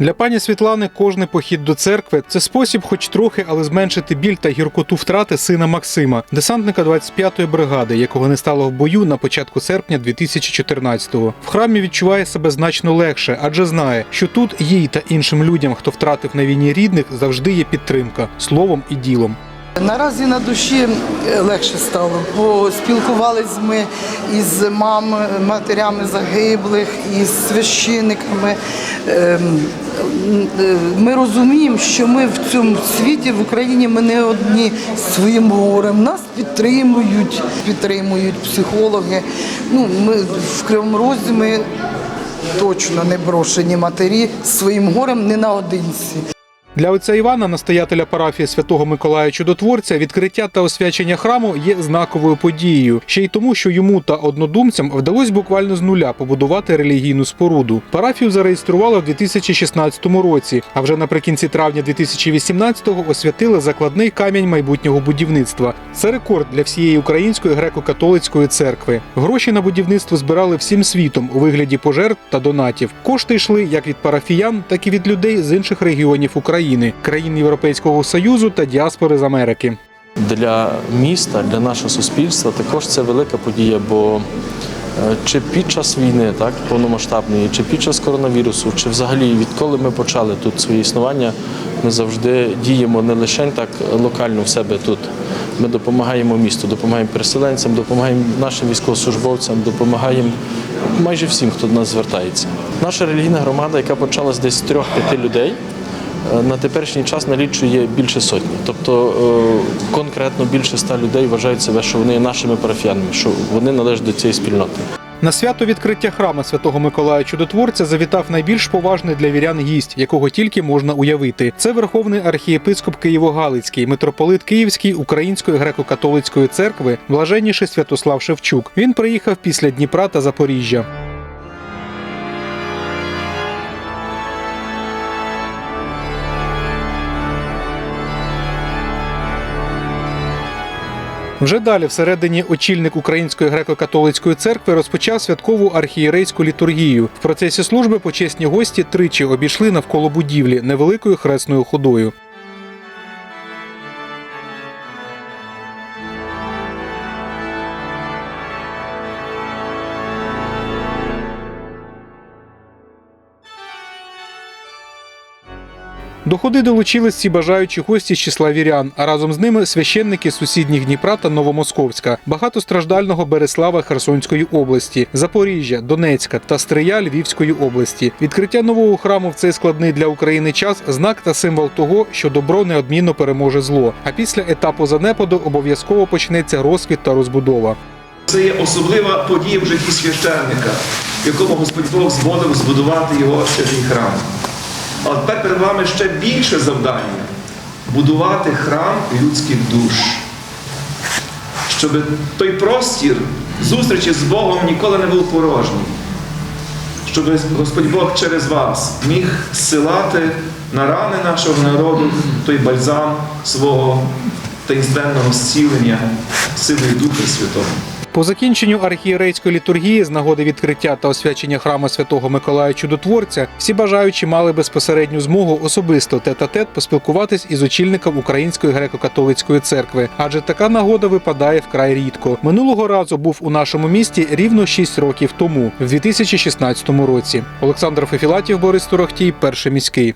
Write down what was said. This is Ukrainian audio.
Для пані Світлани кожний похід до церкви це спосіб, хоч трохи, але зменшити біль та гіркоту втрати сина Максима, десантника 25-ї бригади, якого не стало в бою на початку серпня 2014-го. В храмі відчуває себе значно легше, адже знає, що тут їй та іншим людям, хто втратив на війні рідних, завжди є підтримка словом і ділом. Наразі на душі е, легше стало, бо спілкувалися ми із мам, матерями загиблих, із священниками. Ми розуміємо, що ми в цьому світі, в Україні, ми не одні з своїм горем. Нас підтримують, підтримують психологи. Ну, ми в Кривому Розі ми точно не брошені матері своїм горем не наодинці. Для отця Івана, настоятеля парафії святого Миколая Чудотворця, відкриття та освячення храму є знаковою подією, ще й тому, що йому та однодумцям вдалося буквально з нуля побудувати релігійну споруду. Парафію зареєстрували в 2016 році, а вже наприкінці травня 2018-го освятили закладний камінь майбутнього будівництва. Це рекорд для всієї української греко-католицької церкви. Гроші на будівництво збирали всім світом у вигляді пожертв та донатів. Кошти йшли як від парафіян, так і від людей з інших регіонів України, країн Європейського союзу та діаспори з Америки. Для міста, для нашого суспільства також це велика подія, бо е, чи під час війни, так, повномасштабної, чи під час коронавірусу, чи взагалі відколи ми почали тут своє існування, ми завжди діємо не лише так локально в себе тут. Ми допомагаємо місту, допомагаємо переселенцям, допомагаємо нашим військовослужбовцям, допомагаємо майже всім, хто до нас звертається. Наша релігійна громада, яка почалась десь з трьох-п'яти людей, на теперішній час налічує більше сотні. Тобто е, конкретно більше ста людей вважають себе, що вони є нашими парафіянами, що вони належать до цієї спільноти. На свято відкриття храма святого Миколая Чудотворця завітав найбільш поважний для вірян гість, якого тільки можна уявити. Це верховний архієпископ Києво-Галицький, митрополит Київський Української греко-католицької церкви, блаженніший Святослав Шевчук. Він приїхав після Дніпра та Запоріжжя. Вже далі, всередині, очільник Української греко-католицької церкви розпочав святкову архієрейську літургію. В процесі служби почесні гості тричі обійшли навколо будівлі невеликою хресною ходою. До ходи долучились всі бажаючі гості з числа вірян, а разом з ними священники сусідніх Дніпра та Новомосковська, багатостраждального Береслава Херсонської області, Запоріжжя, Донецька та Стрия Львівської області. Відкриття нового храму в цей складний для України час знак та символ того, що добро неодмінно переможе зло. А після етапу занепаду обов'язково почнеться розквіт та розбудова. Це є особлива подія в житті священника, в якому Господь Бог зводив збудувати його святий храм. Але тепер перед вами ще більше завдання будувати храм людських душ. Щоб той простір зустрічі з Богом ніколи не був порожній. Щоб Господь Бог через вас міг зсилати на рани нашого народу той бальзам свого таїнственного зцілення силою Духа Святого. По закінченню архієрейської літургії з нагоди відкриття та освячення храму святого Миколая Чудотворця всі бажаючі мали безпосередню змогу особисто тет-а-тет поспілкуватись із очільником Української греко-католицької церкви, адже така нагода випадає вкрай рідко. Минулого разу був у нашому місті рівно 6 років тому, в 2016 році. Олександр Фефілатів, Борис Турохтій, перший міський.